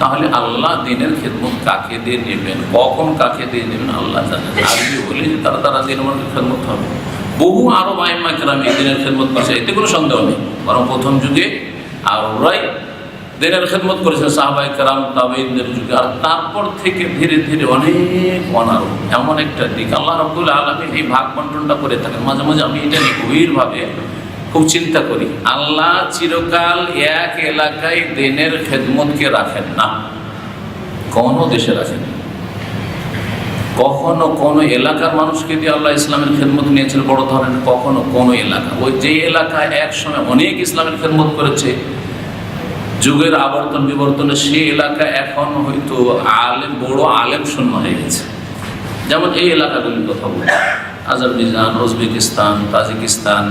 তাহলে আল্লাহ দিনের খেদমত কাকে দিয়ে নেবেন? কখন কাকে দিয়ে নেবেন আল্লাহ জানেন আরবি বলে যে তারা তারা দিনের মধ্যে খেদমত হবে। বহু আরও মাইমা কেরাম এই দিনের খেদমত করছে, এতে কোনো সন্দেহ নেই। বরং প্রথম যুগে আররাই দিনের খেদমত করেছেন সাহাবাই কারাম তাবেইনদের যুগে। আর তারপর থেকে ধীরে ধীরে অনেক অনারো এমন একটা দিক। আল্লাহ রব্দুল আলমিন এই ভাগ বন্টনটা করে থাকেন। মাঝে মাঝে আমি এটা গভীরভাবে খুব চিন্তা করি। আল্লাহ চিরকাল এক এলাকায় দেনের খেদমতকে রাখেন না। কোনো দেশে রাখেন কখনো কোনো এলাকার মানুষকে দিয়ে আল্লাহ ইসলামের খেদমত নিয়েছেন, বড় ধরনের কখনো কোনো এলাকা। ওই যে এলাকায় এক সময় অনেক ইসলামের খেদমত করেছে, যুগের আবর্তন বিবর্তনে সেই এলাকা এখন হয়তো আলেম, বড় আলেম শূন্য হয়ে গেছে। যেমন এই এলাকাগুলির কথা বলি। আজারবাইজান, উজবেকিস্তান, তাজিকিস্তান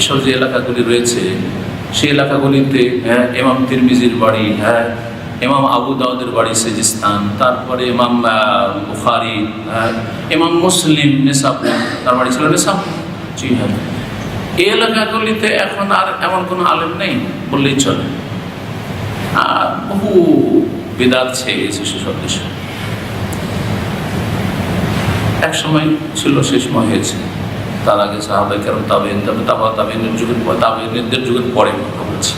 এসব যে এলাকাগুলি রয়েছে, সেই এলাকাগুলিতে হ্যাঁ এমাম তিরমিজির বাড়ি হ্যাঁ এমাম আবু দাউদের বাড়ি সেজিস্তান, তারপরে এমাম বুখারি হ্যাঁ এমাম মুসলিম নেশাব তার বাড়ি ছিল নেশাব জি হ্যাঁ। এই এলাকাগুলিতে এখন আর এমন কোনো আলেম নেই বললেই চলে। আর বহু বেদাত ছেয়ে গেছে সেসব দেশে। এক সময় ছিল সে সময় হয়েছে। তার আগে সাহাবাই কেন তাবেন তবে তাবা তাবেনের যুগের পর তাবেনের যুগের পরে বলছি।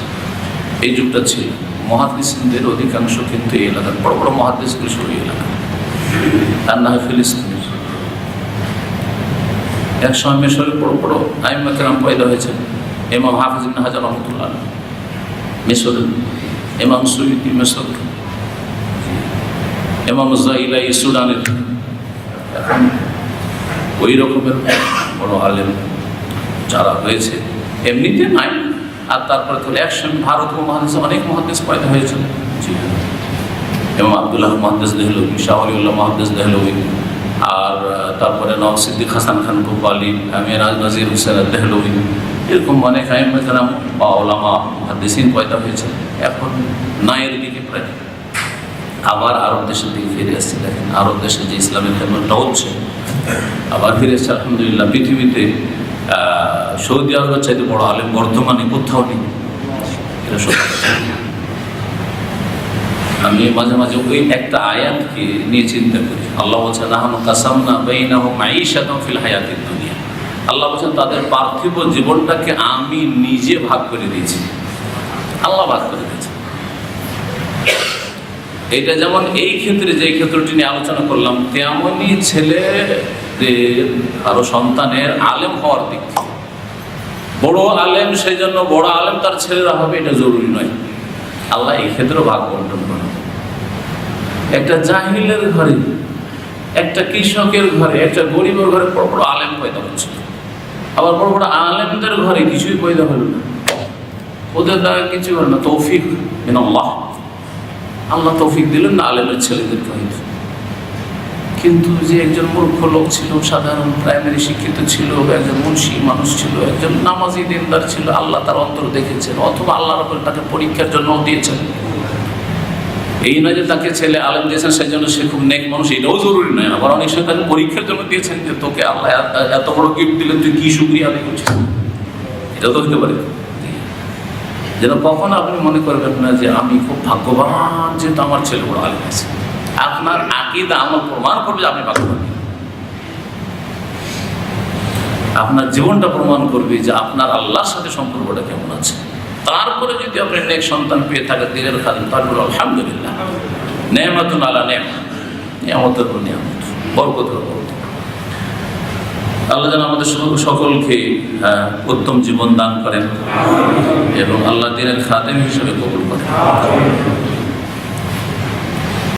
এই যুগটা ছিল। মহাদিসদের অধিকাংশ কিন্তু এই এলাকার। বড় বড় মহাদিসগুলো ছিল এই এলাকা। তার না হয় ফিলিস্তিনের। এক সময় মেশরের বড় বড় আইমাকেরাম পয়দা হয়েছে। এমাম হাফিজ হাজার রহমতুল্লাহ। মিশরের এমাম সুইদি মিশর। এমাম জাইলাই সুদানের। এখন ওই রকমের বড় আলেম যারা হয়েছে এমনিতে নাই। আর তারপরে তো একসঙ্গে ভারত মহাদেশে অনেক মহাদেশ পয়দা হয়েছিল। জি। এবং আবদুল্লাহ মহাদেশ দেহলবি শাহ আলিউল্লাহ মহাদেশ দেহলবি আর তারপরে নওয়াজ সিদ্দিক হাসান খান গোপালি মেরাজ নাজির হুসেন দেহলবি এরকম অনেক আইমাম বা ওলামা মহাদেশিন পয়দা হয়েছে। এখন নায়ের দিকে প্রায়। আবার আরব দেশের দিকে ফিরে আসছে। দেখেন, আরব দেশে যে ইসলামের খেদমতটা হচ্ছে আবার ফিরে এসছে, আলহামদুলিল্লাহ, পৃথিবীতে সৌদি আরবের চাইতে বড় আলেম বর্তমানে কোথাও নেই। আমি মাঝে মাঝে ওই একটা আয়াতকে নিয়ে চিন্তা করি। আল্লাহ বলছেন আহমদ কাসাম না বেইনা হোক ফিল হায়াতির দুনিয়া। আল্লাহ বলছেন, তাদের পার্থিব জীবনটাকে আমি নিজে ভাগ করে দিয়েছি। আল্লাহ ভাগ করে দিয়েছে। এটা যেমন এই ক্ষেত্রে যে ক্ষেত্রটি নিয়ে আলোচনা করলাম, তেমনই ছেলেদের আরও সন্তানের আলেম হওয়ার দিক বড় আলেম সেই জন্য বড় আলেম তার ছেলেরা হবে, এটা জরুরি নয়। আল্লাহ এই ক্ষেত্রেও ভাগ বন্টন করেন। একটা জাহিলের ঘরে, একটা কৃষকের ঘরে, একটা গরিবের ঘরে বড় বড় আলেম পয়দা হচ্ছে। আবার বড় বড় আলেমদের ঘরে কিছুই পয়দা হলো না। ওদের দ্বারা কিছু হলো না, তৌফিক আল্লাহ তৌফিক দিলেন না আলেমের ছেলেদেরকে হয়তো কিন্তু যে একজন মূর্খ লোক ছিল, সাধারণ প্রাইমারি শিক্ষিত ছিল, একজন মুন্সি মানুষ ছিল, একজন নামাজি দিনদার ছিল, আল্লাহ তার অন্তর দেখেছেন, অথবা আল্লাহর উপর তাকে পরীক্ষার জন্য দিয়েছেন। এই নয় যে তাকে ছেলে আলেম দিয়েছেন সেই জন্য সে খুব নেক মানুষ, এটাও জরুরি নয়। আবার অনেক সময় তাকে পরীক্ষার জন্য দিয়েছেন যে তোকে আল্লাহ এত- বড় গিফট দিলেন, তুই কি সুক্রিয়া আদায় করছিস? এটাও তো হতে পারে। যেন কখনো আপনি মনে করবেন না যে আমি খুব ভাগ্যবান যেহেতু আমার ছেলে বড় আলেম আছে। আপনার আকিদা আমার প্রমাণ করবে আপনি ভাগ্যবান। আপনার জীবনটা প্রমাণ করবে যে আপনার আল্লাহর সাথে সম্পর্কটা কেমন আছে। তারপরে যদি আপনি নেক সন্তান পেয়ে থাকেন দিনের খাদেন তারপরে আলহামদুলিল্লাহ। নেয়ামতুন আলা নেম নিয়ামতের উপর নিয়ামত। বরকতের বরকত। আল্লাহ যেন আমাদের সকল- সকলকে উত্তম জীবন দান করেন এবং আল্লাহ দিনের খাদেম হিসেবে কবুল করেন।